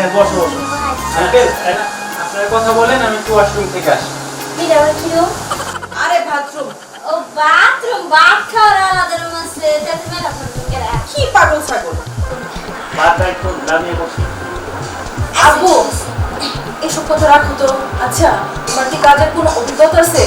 হ্যাঁ বসো বসো। আঙ্কেল আপনার কথা বলেন আমি একটু ওয়াশরুম থেকে আসি। আরে বাথরুম ও বাথরুম বাথ খাওয়ার আলাদা রুম আছে কি পাগল ছাগল? বারটা একটু নামিয়ে বসি। আব্বু এসব কথা রাখো তো। আচ্ছা তোমার কি কাজের কোনো অভিজ্ঞতা আছে?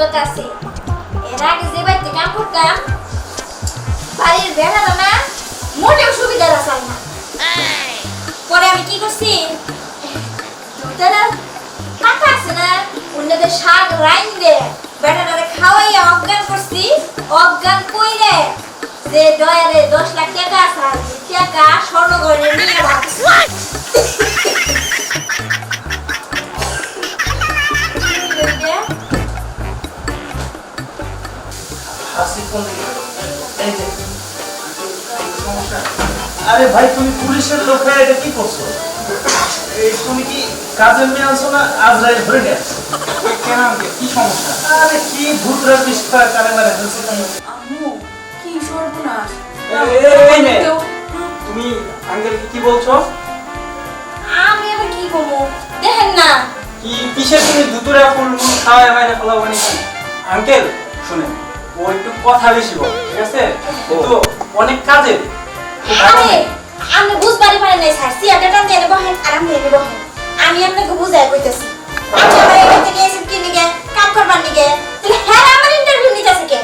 অভিজ্ঞতা এর আগে যে বাড়িতে কাম করতাম, বাড়ির বেড়াটা না মোটেও সুবিধা রাখাল না। পরে আমি কি করছি কাকা আছে না, অন্যদের শাক রাইন দে বেটাটারে খাওয়াইয়া অজ্ঞান করছি, অজ্ঞান কইরে যে দয়ারে আরে ভাই তুমি পুলিশের লোক হয়ে এটা কি করছ? তুমি কি কাজের মেয়ে আনছো না আজরাইল ধরে নিয়ে আসছো কেন আনকে? কি সমস্যা? আরে কি ভূতরা বিস্ফা কানে মারে ফেলছে তুমি আম্মু কি সর্বনাশ। তুমি আঙ্কেলকে কি বলছো? আমি আবার কি করব? দেখেন না। কি কিসের তুমি দুতুরা ফুল মুল খাওয়ায় ফলাবো নাকি আঙ্কেল শুনেন ও একটু কথা বেশি বলে ঠিক আছে? কিন্তু অনেক কাজের। আরে। আমি বুঝবারই পারি নাই, স্যার। সিয়াটা টান দিয়ে বহেন আর আমি এনে বহেন আমি আপনাকে বুঝাই কইতাছি। আপনি আমার এখান থেকে এসে কি নিগে কাম করবার নিগে। তাহলে হ্যাঁ আমার ইন্টারভিউ নিতেছে কে?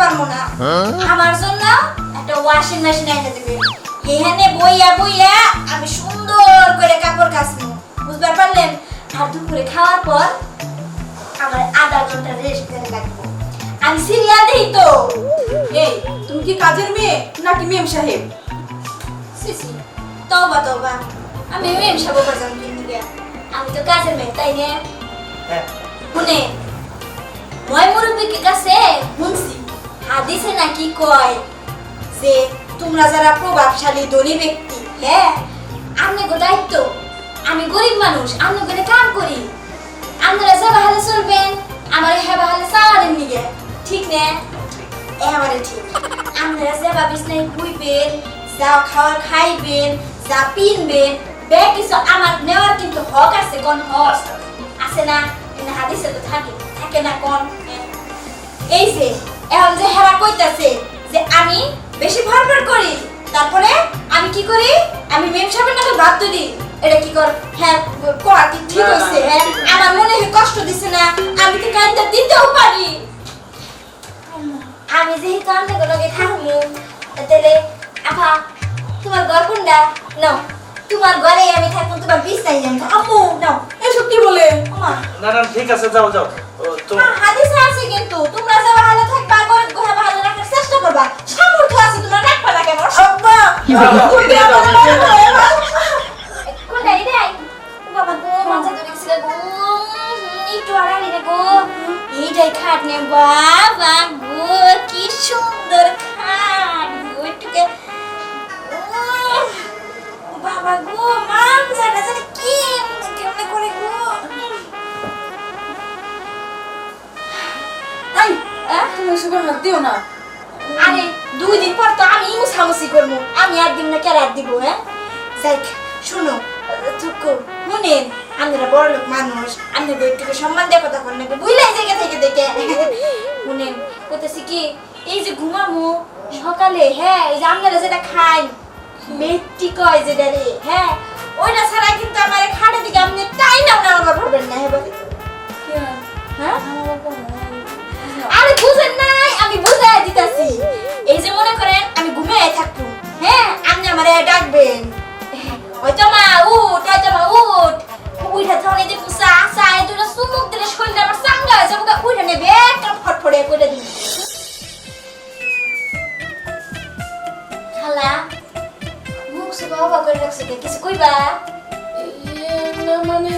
পারব না। আমার জন্য একটা ওয়াশিং মেশিন এনে দেবে। এখানে বইয়া বইয়া আমি সুন্দর করে কাপড় কাচবো। বুঝতে পারলেন? আর দুপুরে খাওয়ার পর আমার আধা ঘণ্টা রেস্ট করে রাখব আমি সিরিয়াল দেখি তো। এই তুমি কি কাজের মেয়ে নাকি মেম সাহেব? সিসি তওবা তওবা। আমি মেম সাবো পর্যন্ত আমি তো কাজের মেয়ে তাই না? হ্যাঁ। শুনে মই মুরব্বীকে কাছে শুনছি হাদিসে নাকি কয় যে, তোমরা যারা প্রভাবশালী ধনী ব্যক্তি হ্যাঁ আমি গো দায়িত্ব, আমি গরিব মানুষ আমি গেলে কাম করি। আপনারা যাবা হালে চলবেন, আমার হেবা হালে চাওয়ারেন নিগে ঠিক না? এবারে ঠিক। আপনারা যাবা বিছনায় বুইবেন যা খাওয়ার খাইবেন, যা পিনবেন বে কিছু আমার নেওয়ার কিন্তু হক আছে কোন হক। আছে না? হাদিসে তো থাকে। থাকে না কোন? এই যে এখন যে হেরা কইতাছে যে আমি বেশি ভরভর করি তারপরে আমি কি করি? আমি মেম সাহেবের নামে বাদ দিই। এটা কি কর? হ্যাঁ কোয়া কি ঠিক হইছে হ্যাঁ। আমার মনে হয় কষ্ট দিছে না। আমি তো কাইন্দা দিতেও পারি। আমি যেহেতু আপনাকে লগে থাকব তাহলে আপা তোমার ঘর কোনটা? নাও তোমার ঘরে আমি থাকব তোমার বিছনায় যাব আম্মু নাও এসব কি বলে আমা না না ঠিক আছে যাও যাও। তো হাদিসে আছে কিন্তু এইটাই খাট নে বাবা গো কি সুন্দর খাট গো একটুকে বাবা গো মাম জানা জানি কি কেমনে করে গো। তাই? তুমি এসবে হাত দিও না। আরে দুই দিন পর তো আমি মুসামুসি করব আমি একদিন দিন না কেরার দিব হ্যাঁ? যাই শুনো চুকু শুনেন আমরা বড় লোক মানুষ আপনাদের একটু সম্মান দিয়ে কথা বলেন নাকি বুঝলাই জায়গা থেকে দেখে। শুনেন কইতেছি কি এই যে ঘুমামু সকালে হ্যাঁ এই যে আপনারা যেটা খাই মেট্টি কয় যে রে হ্যাঁ ওইটা ছাড়া কিন্তু আমার খাটে দিকে আপনি টাই না না আমার পারবেন না হ্যাঁ? বলে হ্যাঁ আমারে ডাকবেন হয়তো মা উঠ হয়তো মা উঠ উইঠা ধরে যে চা এই দুটো সুমুক দিলে শরীরটা আমার চাঙ্গা হয়ে যাবে উইঠা নেবে একটা ফটফড়ে করে দিবি খালা মুখ সে বাবা করে রাখছে? কিছু কইবা না মানে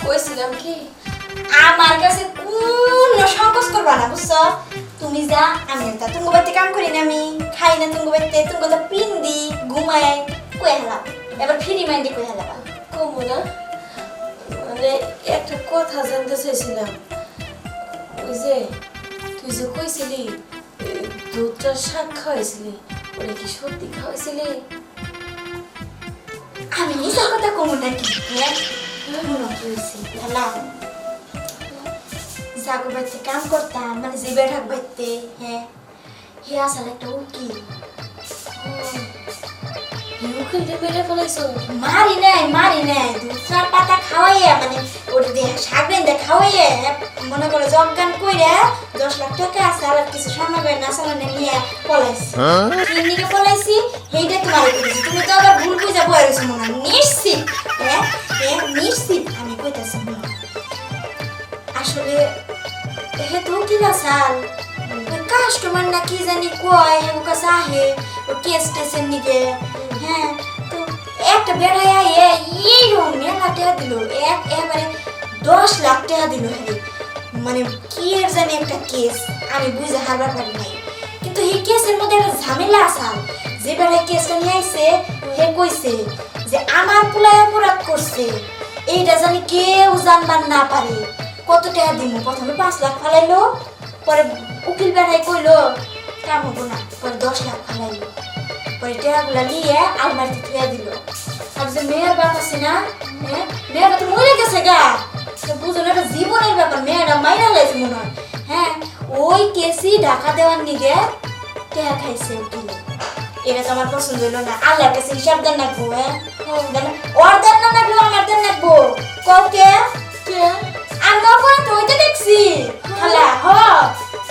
কইছিলাম কি আমার কাছে তুমি যা আমি তা তুমি বাড়িতে কাম করি না আমি। খাই না তুমি বাড়িতে তুমি তো পিন্দি ঘুমাই কই হেলাম এবার ফ্রি মাইন্ডে কই হেলাবা কমু না। মানে একটা কথা জানতে চাইছিলাম। ওই যে তুই যে কইছিলি দুধটা শাক খাওয়াইছিলি ওটা কি সত্যি খাওয়াইছিলি? আমি নিজের কথা কমু নাকি হ্যাঁ? হয়েছে হেলাম জাগো বাড়িতে কাম করতাম মানে যে বেঠাক বাড়িতে হ্যাঁ। হে আসলে একটা উকিল উকিল মেরে ফেলাইছো। মারি নাই মারি নাই। দুসরা পাতা খাওয়াইয়া মানে ওটা দিয়ে শাক বেঁধে খাওয়াইয়া মনে করো জগান কইরা দশ লাখ টাকা আছে আর কিছু স্বর্ণ গয়না সামনে নিয়ে পলাইছি। ক্লিনিকে পলাইছি সেইটা তোমার করেছি তুমি তো আবার ভুল বুঝা বয়ে রয়েছো মনে হয়। নিশ্চিত হ্যাঁ? হ্যাঁ নিশ্চিত আমি কইতাছি আসলে হে তো কি লাসাল কাস্টমার না কি জানি কয় হে কাছে আহে ও কেস টেসের নিকে হ্যাঁ তো একটা বেড়ায় আয়ে, এই রকম মেলা টাকা দিল, এক এবারে দশ লাখ টাকা দিল হ্যাঁ মানে কি এর জানি একটা কেস আমি বুঝে হারবার পারি নাই। কিন্তু এই কেসের মধ্যে একটা ঝামেলা আসাল যে বেড়ায় কেসটা নিয়ে আইছে হে কইছে যে আমার পুলায় অপরাধ করছে। এইটা জানি কেউ জানবার না পারে। কত টাকা দিব প্রথমে পাঁচ লাখ ফালাইলো, পরে উকিল বেড়াই কইলো, কাম হব না। পরে দশ লাখ ফালাইলো। পরে টাকাগুলা নিয়ে আলমারিতে থুয়ে দিল। আর যে মেয়ের বাপ আছে না হ্যাঁ মেয়ের তো মরে গেছে গা। বুঝো না জীবনের ব্যাপার। মেয়েরা মাইরা লাইছে মনে হয়। হ্যাঁ ওই কেসি ঢাকা দেওয়ার নিগে টাকা খাইছে উকিলে এটা তো আমার পছন্দ হলো না। আল্লাহর কাছে হিসাব দেন রাখব হ্যাঁ। ওর দেন না রাখব, আমার দেন ককে কে? আমি অপরাধ হইতে দেখছি। খালা হ,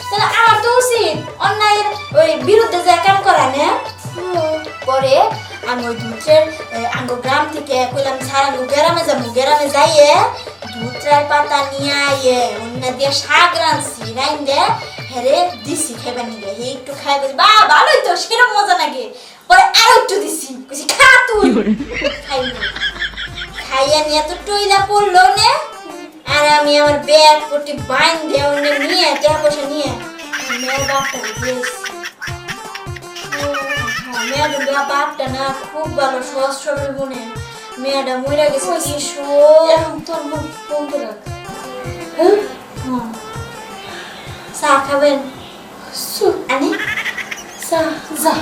তাহলে আমার তো উচিত অন্যায়ের ওই বিরুদ্ধে যে কাম করা, না? পরে আমি ওই দুধের আঙ্গ গ্রাম থেকে কইলাম ছাড়ানো গ্রামে যাব, গ্রামে যাইয়ে দুধের পাতা নিয়ে আইয়ে অন্য দিয়ে শাক রাঁধছি রাইন দে হেরে দিছি খাইবার নিগে হে একটু খাই বলছি বা ভালোই তো, সেরকম মজা লাগে পরে আরও একটু দিছি খা তুই। খাই না খাইয়া নিয়ে তো টইলা পড়ল, নে? আর আমি আমার ব্যাগ পটি বাইন দিয়ে অন্য নিয়ে টাকা পয়সা নিয়ে মেয়ের বাপটা দিয়েছি। মেয়েটা বাপটা না খুব ভালো সহজ সরল মনে মেয়েটা মরে গেছে কি এখন তোর মুখ বন্ধ রাখ। চা খাবেন? আনি? যা। যা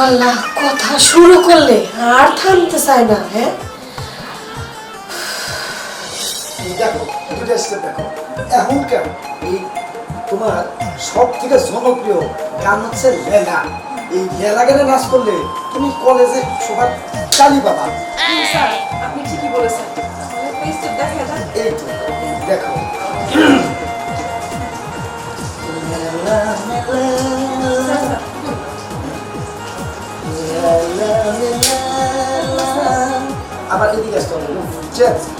আল্লাহ কথা শুরু করলে আর থামতে চায় না হ্যাঁ? এই দেখো দুটো স্টেপ দেখো। এখন কেন এই তোমার সব থেকে জনপ্রিয় গান হচ্ছে লেলা। এই লেলা গানে নাচ করলে তুমি কলেজে সবার চালি পাবা। স্যার আপনি ঠিকই বলেছেন। এই তো দেখো। আবার এদিকে আসতে হবে।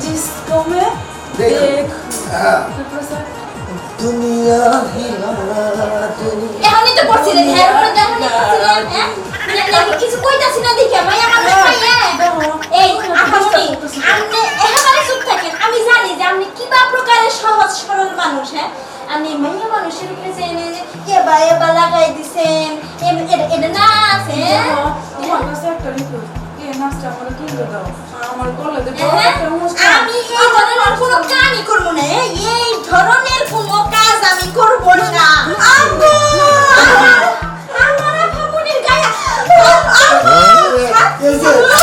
जिसको আমি জানি যে আপনি কিবা প্রকারের সহজ সরল মানুষ হ্যাঁ আমি মাইয়া মানুষের উপরে যে বা এ লাগাই দিছেন এটা না আছে হ্যাঁ দাও আমার গলা দিয়ে হ্যাঁ? আমি এই ধরনের কোনো কাজই করব না হ্যাঁ? এই ধরনের কোনো কাজ আমি করব না আম্মু আমার আমার ভাবুনির গায়ে আম্মু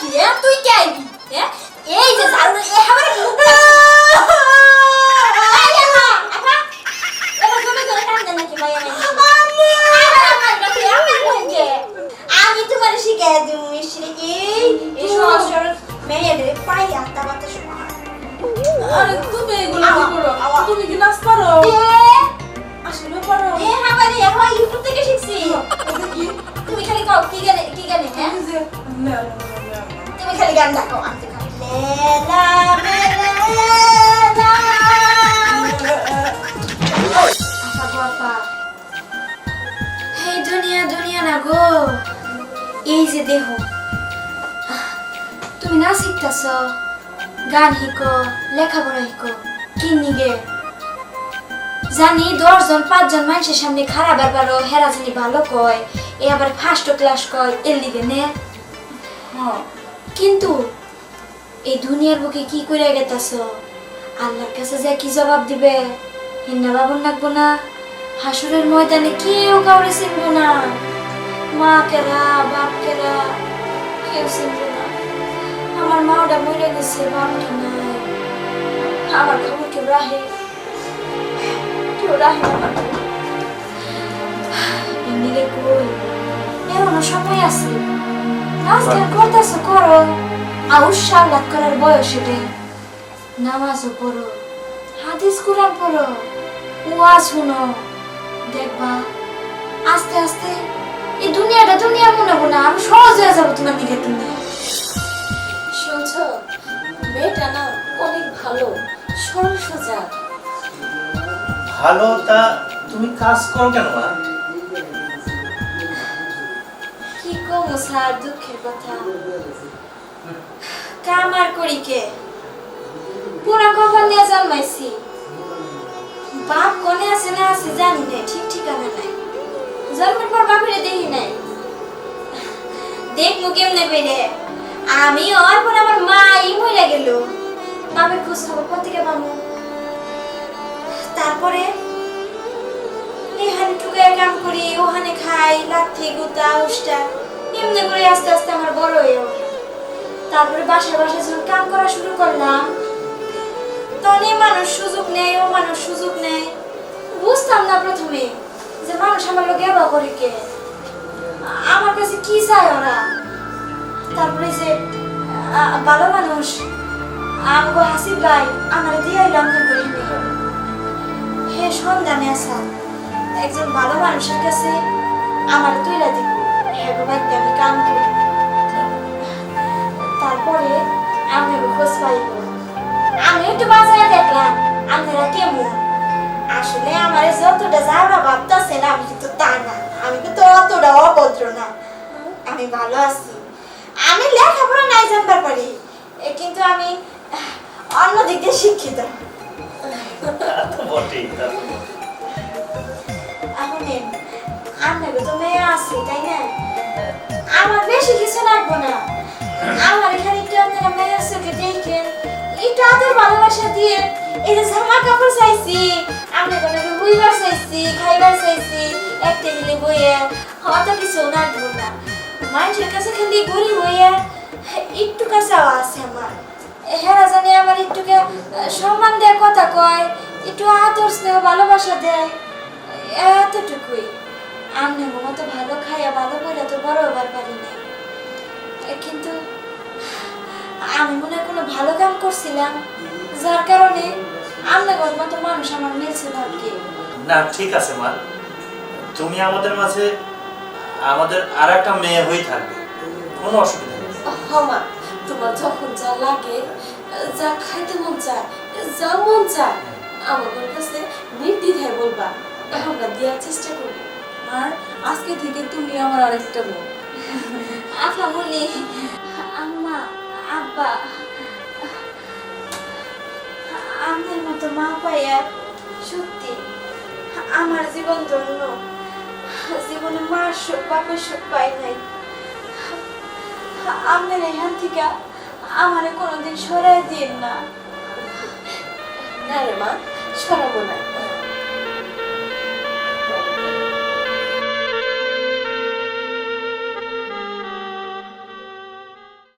কি? তুই কে আইবি? এই যে ঝাড়ু এ হামারে আমা, তোমার শিখাই দিব মিশ্রি এই এই সহজ সরল মেয়েদের পাই আত্মা বাতা সময় আরে তুমি এগুলো কি করো? তুমি কি নাচ পারো? আসলে পারো। এ আমারে এখন ইউটিউব থেকে শিখছি। তুমি খালি কও কি গানে কি গানে হ্যাঁ। তুমি খালি গান দেখো গো এই না গো এই যে দেহ। তুমি না শিখতেছ? গান শিখো, লেখাপড়া শিখো কি নিগে জানি দশজন, পাঁচজন মানুষের সামনে খারাপ ব্যাপারও হেরা জানি ভালো কয়। এ আবার ফার্স্ট ক্লাস কয়, এর লিগে নে। হ্যাঁ কিন্তু এই দুনিয়ার বুকে কি করে গেতাছ? আল্লাহর কাছে যে কি জবাব দিবে? হিন্না বাবন লাগবো না? হাসুরের ময়দানে কেউ কাউরে চিনবো না। মা কেরা বাপ কেরা কেউ চিনবো না। আমার মা ওটা মরে গেছে, বাপটা নাই। আমার খবর কেউ রাহে কেউ রাহে আমার। এমনিরে কই? এখনও সময় আছে। নাস্তা করতেছো, করো। আউশ সালাত করার বয়স এটা নামাজও পড়ো, হাদিস কোরআন পড়ো, ওয়াজ শুনো। দেখবা, আস্তে আস্তে এই দুনিয়াটা দুনিয়া মনে হব না, আরও সহজ হয়ে যাব তোমার দিকে তুমি শুনছ? মেয়েটা না অনেক ভালো, সরল সোজা। ভালো তা তুমি কাজ করো কেন, মা? কি কমো স্যার দুঃখের কথা? কাম আর করি কে? পুরা কপাল নিয়ে জন্মাইছি। বাপ কোনে আছে না আছে জানি না ঠিক ঠিকানা নাই। জন্মের পর বাপেরে দেখি নাই। দেখব কেমনে পেরে আমি ওর পর আমার মা ই মরে গেল। বাপের খোঁজ খবর কোথেকে পাবো? তারপরে এখানে টুকে কাম করি, ওখানে খাই, লাথি, গুতা, উষ্টা। এমনি করে আস্তে আস্তে আমার বড় হয়ে তারপরে বাসায় বাসায় যখন কাম করা শুরু করলাম তখন এই মানুষ সুযোগ নেয় ও মানুষ সুযোগ নেয়। বুঝতাম না প্রথমে যে মানুষ আমার লোক এবার করে কে। আমার কাছে কি চায় ওরা? তারপরে যে ভালো মানুষ আমাকে হাসিব ভাই, আমার দিয়ে এলাম করি হে সন্ধানে আসা একজন ভালো মানুষের কাছে আমার তুইলা দিব। হ্যাঁ বাড়িতে আমি কাম করি তারপরে আমি খোঁজ পাইব। আমি একটু বাজারে দেখলাম, আপনারা কেমন? আসলে আমার যতটা যারা ভাবতেছেন আমি কিন্তু তা না। আমি কিন্তু অতটা অভদ্র না। আমি ভালো আছি। আমি লেখাপড়া নাই জানবার পারি। কিন্তু আমি অন্য দিক দিয়ে শিক্ষিত। বটেই। আপনাকে তো মেয়ে আছে, তাই না? আমার বেশি কিছু লাগবে না। আমার এখানে একটু আপনারা মেয়ের চোখে দেখেন, একটু আদর ভালোবাসা দিয়ে, এই যে জামা কাপড় চাইছি আপনি কোনো হুইবার চাইছি, খাইবার চাইছি, এক টেবিলে বইয়ে অত কিছু লাগবে না। মানুষের কাছে খালি ঘুরি বইয়ে একটু কাছেও আছে আমার। হেরা জানে আমার একটুকে সম্মান দেয় কথা কয়, একটু আদর স্নেহ, ভালোবাসা দেয়, এতটুকুই। আমি মতো ভালো খাইয়া ভালো করে তো বড় হবার পারি না কিন্তু আমি মনে কোনো ভালো কাম করছিলাম যার কারণে আপনার মতো মানুষ আমার মিলছে না আর কি না ঠিক আছে মা। তুমি আমাদের মাঝে আমাদের আর একটা মেয়ে হয়ে থাকবে। কোনো অসুবিধা নেই। হমা তোমার যখন যা লাগে যা খাইতে মন চায় যা মন চায় আমাদের কাছে নির্দ্বিধায় বলবা আমরা দেওয়ার চেষ্টা করব আর আজকে থেকে তুমি আমার আরেকটা বোন আফা মনি আম্মা আব্বা। আপনার মতো মা পাইয়া সত্যি আমার জীবন ধন্য। জীবনে মার সুখ বাপের সুখ পাই নাই। আপনার এখান থেকে আমার কোনোদিন সরাই দিন না। না রে মা সরাবো না।